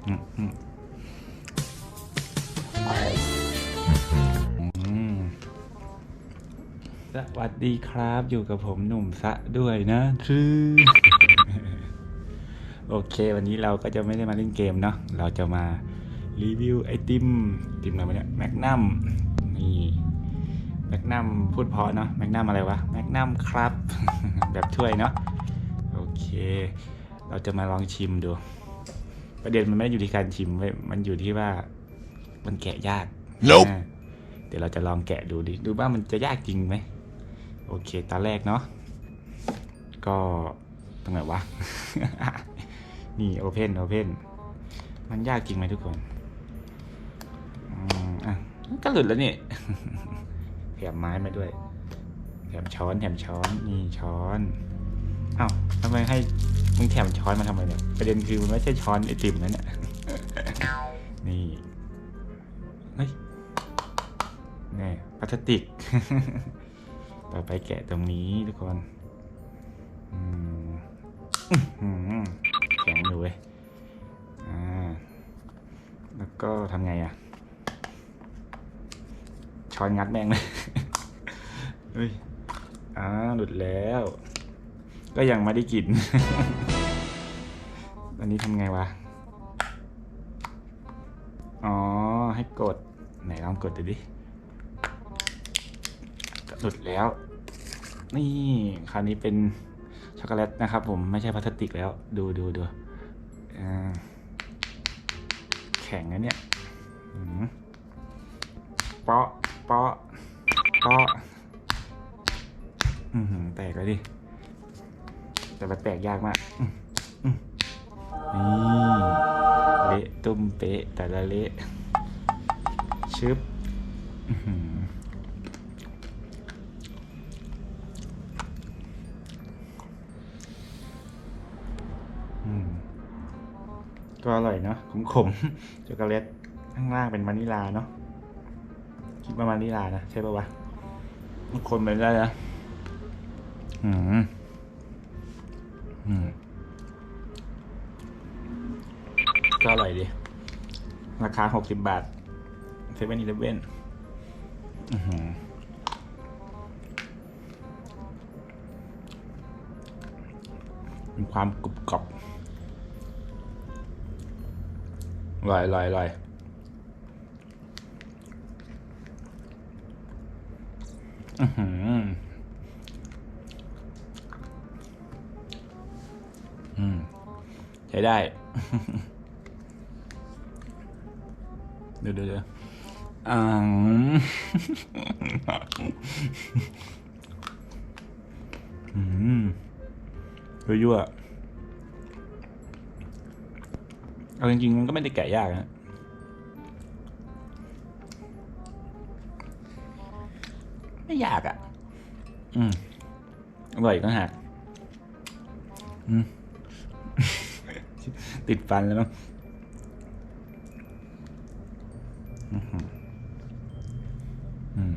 สวัสดีครับอยู่กับผมหนุ่มซะด้วยนะคือโอเค วันนี้เราก็จะไม่ได้มาเล่นเกมเนาะเราจะมารีวิวไอติมติมอะไรวะเนี่ยแมกนัมนี่แมกนัมพูดเพอเนาะแมกนัมอะไรวะแมกนัมครับ แบบช่วยเนาะโอเค เราจะมาลองชิมดู ประเด็นมันไม่ได้อยู่ที่การชิมเว้ยมันอยู่ที่ว่ามันแกะยาก Nope อ่าเดี๋ยวเราจะลองแกะดูดิ ดูว่ามันจะยากจริงไหม โอเคตอนแรกเนาะ ก็ตรงไหนวะ นี่โอเพนโอเพนมันยากจริงไหมทุกคนอืมอะก็หลุดแล้วนี่แถมไม้มาด้วยแถมช้อนแถมช้อน นี่ช้อน อ้าวทำไมให้มึงแถมช้อนมาทำไมเนี่ย ประเด็นคือมันไม่ใช่ช้อนไอติมนั่นน่ะนี่เฮ้ยนี่พลาสติก ต่อไปแกะตรงนี้ทุกคนอืมอื้อหือแข็งอยู่เว้ยอ่าแล้วก็ทำไงอะช้อนงัดแม่งเลยเฮ้ยอ่าหลุดแล้ว ก็ยังไม่ได้กิน อันนี้ทำไงวะ อ๋อ ให้กด ไหนลองกดดูดิหลุดแล้ว นี่ คราวนี้เป็นช็อกโกแลตนะครับผม ไม่ใช่พลาสติกแล้ว ดูดูดูแข็งนะเนี่ย แต่มันแตกยากมากนี่เละตุ้มเป๊ะแต่ละเละชึบก็อร่อยเนาะขมขมๆช็อกโกแลตข้างล่างเป็นวานิลาเนาะคิดว่าวานิลานะ ใช่ปะวะมันคนไปได้นะอืม ก็อร่อยดี ราคาหกสิบบาทเซเว่นอีเลฟเว่นมีความกรุบกรอบอร่อยอร่อยอร่อยอือหืออื ใช้ได้ เดี๋ยวเดี๋ยวอ่างอืมยั่วๆเอาจริงๆมันก็ไม่ได้แกะยากนะไม่ยากอะ อืมอร่อยก็หักอืม ติดฟันแล้วเนาะอื้อหืออืม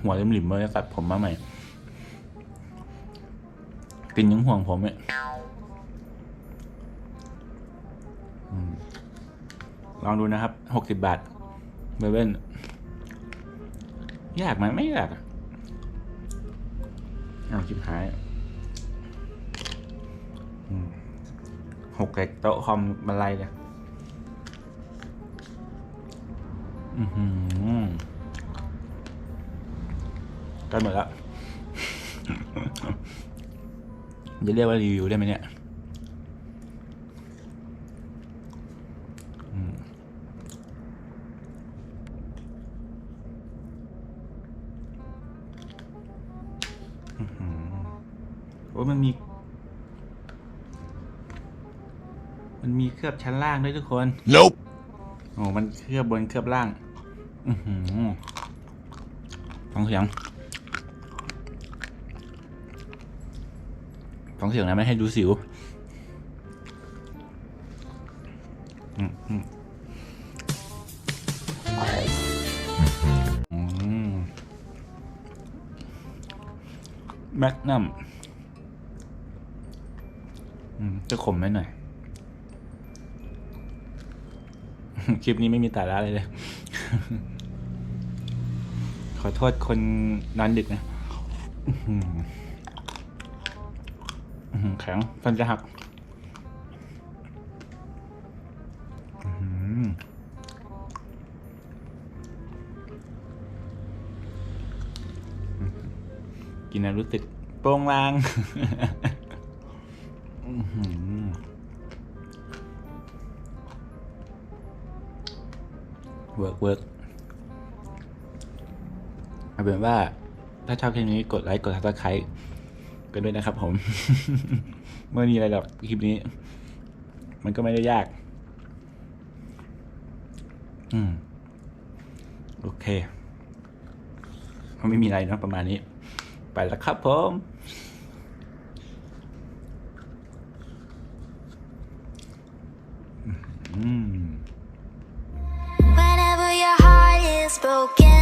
หัวเริมหลิมเลยตัดผมมาใหม่ กินยังห่วงผมเนี่ยลองดูนะครับ หกสิบบาทเบเว่นยากไหมไม่ยากอะอ้าวชิบหาย หกเล็กโต๊ะคอมบันไลเลยอือหือกันหมดแล้วจะเรียกว่ารีวิวได้ไหมเนี่ยอือหือโอ้ยมันมี มันมีเคลือบชั้นล่างด้วยทุกคน Nope. โอ้มันเคลือบบนเคลือบล่าง อือหือฟังเสียงฟังเสียงนะไม่ให้ดูสิวอืมอืมอืมแมกนัมอืมจะขมไหมหน่อย คลิปนี้ไม่มีแต่ละเลยเลย ขอโทษคนนอนดึกนะแข็งฟันจะหักกินแล้วรู้สึกโปร่งลาง เวิร์กเวิร์กเอาเป็นว่าถ้าชอบคลิปนี้กดไลค์กดซับสไครต์กันด้วยนะครับ ผมไม่มีอะไรหรอกคลิปนี้ มันก็ไม่ได้ยาก อืม โอเคไม่มีอะไรเนะประมาณนี้ ไปแล้วครับผมอืม broken